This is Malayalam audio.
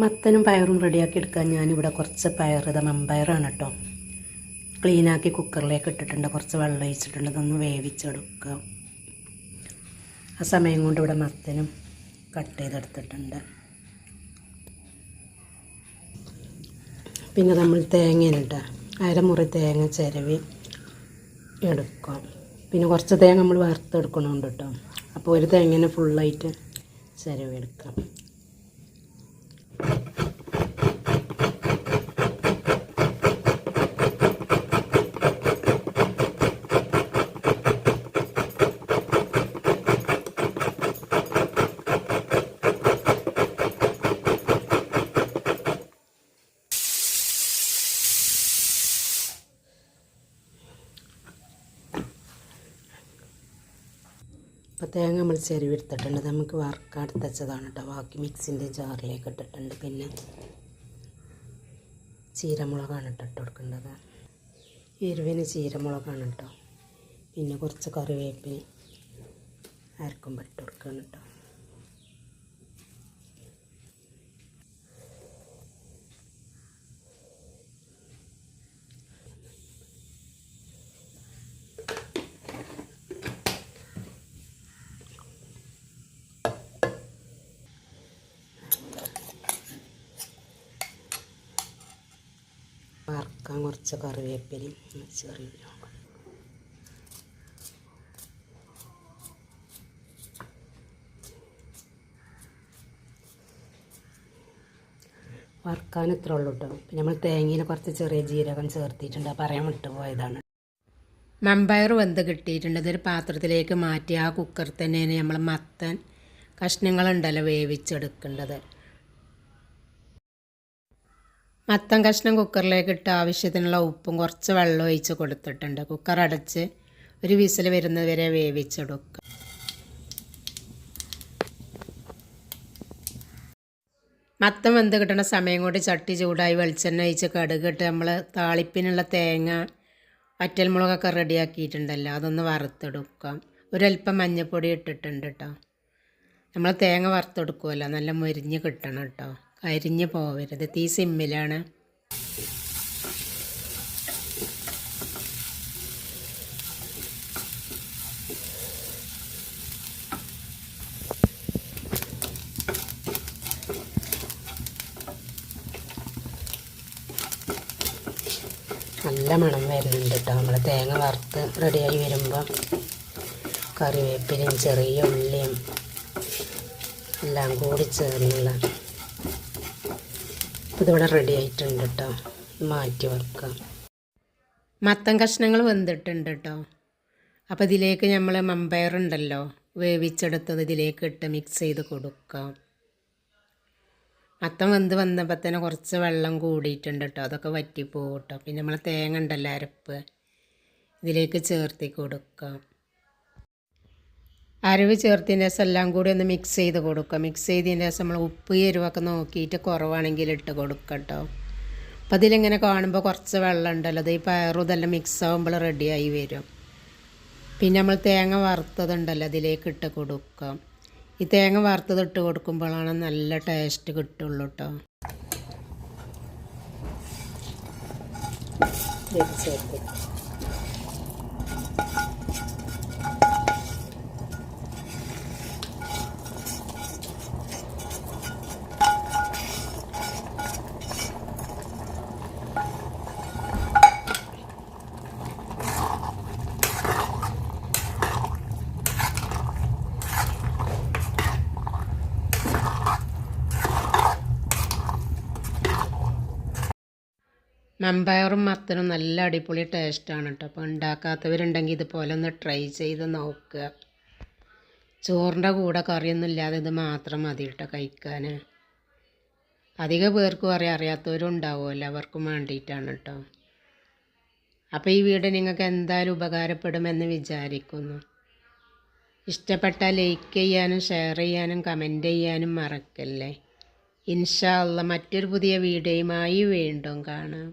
മത്തനും പയറും റെഡിയാക്കി എടുക്കാൻ ഞാനിവിടെ കുറച്ച് പയർ ഇത് മമ്പയറാണ് കേട്ടോ. ക്ലീനാക്കി കുക്കറിലേക്ക് ഇട്ടിട്ടുണ്ട്. കുറച്ച് വെള്ളം ഒഴിച്ചിട്ടുണ്ട്. ഇതൊന്ന് വേവിച്ചെടുക്കുക ആ സമയം കൊണ്ട് ഇവിടെ മത്തനും കട്ട് ചെയ്തെടുത്തിട്ടുണ്ട്. പിന്നെ നമ്മൾ തേങ്ങയിലിട്ട് അരമുറി തേങ്ങ ചിരവി എടുക്കാം. പിന്നെ കുറച്ച് തേങ്ങ നമ്മൾ വറുത്തെടുക്കണമുണ്ട് കേട്ടോ. അപ്പോൾ ഒരു തേങ്ങനെ ഫുള്ളായിട്ട് ചിരവി എടുക്കാം അപ്പോൾ തേങ്ങ നമ്മൾ ചെരുവെടുത്തിട്ടുണ്ട് നമുക്ക് വറുക്കടുത്തച്ചതാണ് കേട്ടോ ബാക്കി മിക്സിന്റെ ജാറിലേക്ക് ഇട്ടിട്ടുണ്ട്. പിന്നെ ചീരമുളകാണ് ഇട്ട് കൊടുക്കേണ്ടത് എരിവിന് ചീരമുളകാണ് കേട്ടോ പിന്നെ കുറച്ച് കറിവേപ്പിന് അരക്കുമ്പോൾ ഇട്ട് കൊടുക്കണം കേട്ടോ വറുക്കാൻ കുറച്ച് കറിവേപ്പിലയും ചെറിയ വറുക്കാൻ ഇത്ര ഉള്ളൂ കേട്ടോ പിന്നെ നമ്മൾ തേങ്ങയിൽ കുറച്ച് ചെറിയ ജീരകം ചേർത്തിട്ടുണ്ട്. പറയാൻ വിട്ടുപോയതാണ്. മമ്പയർ വെന്ത് കിട്ടിയിട്ടുണ്ട്. ഇതൊരു പാത്രത്തിലേക്ക് മാറ്റി ആ കുക്കർ തന്നെയാണ് നമ്മൾ മത്തൻ കഷ്ണങ്ങളുണ്ടല്ലോ വേവിച്ചെടുക്കേണ്ടത്. മത്തൻ കഷ്ണം കുക്കറിലേക്ക് ഇട്ട് ആവശ്യത്തിനുള്ള ഉപ്പും കുറച്ച് വെള്ളം ഒഴിച്ച് കൊടുത്തിട്ടുണ്ട്. കുക്കർ അടച്ച് ഒരു വിസിൽ വരുന്നതുവരെ വേവിച്ചെടുക്കുക. മത്തം വെന്ത് കിട്ടുന്ന സമയം കൊണ്ട് ചട്ടി ചൂടായി വെളിച്ചെണ്ണ ഒഴിച്ച് കടുകിട്ട് നമ്മൾ താളിപ്പിനുള്ള തേങ്ങ വറ്റൽമുളകൊക്കെ റെഡിയാക്കിയിട്ടുണ്ടല്ലോ അതൊന്ന് വറുത്തെടുക്കാം ഒരല്പം മഞ്ഞൾപ്പൊടി ഇട്ടിട്ടുണ്ട് കേട്ടോ നമ്മൾ തേങ്ങ വറുത്തെടുക്കുമല്ലോ നല്ല മുരിഞ്ഞ് കിട്ടണം കേട്ടോ കരിഞ്ഞ് പോവരുത്. തീ സിമ്മിലാണ്. നല്ല മണം വരുന്നുണ്ട് കേട്ടോ നമ്മൾ തേങ്ങ വറുത്ത് റെഡിയായി വരുമ്പോൾ കറിവേപ്പിലയും ചെറിയ ഉള്ളിയും എല്ലാം കൂടി ചേർന്നുള്ള ഇതിവിടെ റെഡി ആയിട്ടുണ്ട് കേട്ടോ മാറ്റി വെക്കാം. മത്തൻ കഷ്ണങ്ങൾ വെന്തിട്ടുണ്ട് കേട്ടോ അപ്പോൾ ഇതിലേക്ക് നമ്മൾ മമ്പയർ ഉണ്ടല്ലോ വേവിച്ചെടുത്തത് ഇതിലേക്ക് ഇട്ട് മിക്സ് ചെയ്ത് കൊടുക്കാം. മത്തം വെന്ത് വന്നപ്പോൾ തന്നെ കുറച്ച് വെള്ളം കൂടിയിട്ടുണ്ട് കേട്ടോ അതൊക്കെ വറ്റിപ്പോകും കേട്ടോ പിന്നെ നമ്മൾ തേങ്ങ ഉണ്ടല്ലോ അരപ്പ്. ഇതിലേക്ക് ചേർത്തി കൊടുക്കാം. അരവ് ചേർത്തതിന്റെ ശേഷം എല്ലാം കൂടി ഒന്ന് മിക്സ് ചെയ്ത് കൊടുക്കുക. മിക്സ് ചെയ്തതിന് ശേഷം നമ്മൾ ഉപ്പ് എരിവൊക്കെ നോക്കിയിട്ട് കുറവാണെങ്കിൽ ഇട്ട് കൊടുക്കുക കേട്ടോ അപ്പോൾ അതിലിങ്ങനെ കാണുമ്പോൾ കുറച്ച് വെള്ളം ഉണ്ടല്ലോ. അത് ഈ പയറും ഇതെല്ലാം മിക്സ് ആകുമ്പോൾ റെഡിയായി വരും. പിന്നെ നമ്മൾ തേങ്ങ വറുത്തതുണ്ടല്ലോ അതിലേക്ക് ഇട്ട് കൊടുക്കാം ഈ തേങ്ങ വറുത്തത് ഇട്ട് കൊടുക്കുമ്പോഴാണ് നല്ല ടേസ്റ്റ് കിട്ടുള്ളൂ കേട്ടോ ചേർത്ത്. മമ്പയറും മത്തനും നല്ല അടിപൊളി ടേസ്റ്റാണ് കേട്ടോ. അപ്പോൾ ഉണ്ടാക്കാത്തവരുണ്ടെങ്കിൽ ഇതുപോലെ ഒന്ന് ട്രൈ ചെയ്ത് നോക്കുക. ചോറിന്റെ കൂടെ കറിയൊന്നും ഇല്ലാതെ ഇത് മാത്രം മതി കേട്ടോ കഴിക്കാൻ. അധിക പേർക്കും അറിയാം അറിയാത്തവരും ഉണ്ടാവുമല്ലോ അവർക്കും വേണ്ടിയിട്ടാണ് കേട്ടോ. അപ്പോൾ ഈ വീഡിയോ നിങ്ങൾക്ക് എന്തായാലും ഉപകാരപ്പെടുമെന്ന് വിചാരിക്കുന്നു. ഇഷ്ടപ്പെട്ടാൽ ലൈക്ക് ചെയ്യാനും ഷെയർ ചെയ്യാനും കമന്റ് ചെയ്യാനും മറക്കല്ലേ. ഇൻഷാ അല്ല മറ്റൊരു പുതിയ വീഡിയോയുമായി വീണ്ടും കാണാം.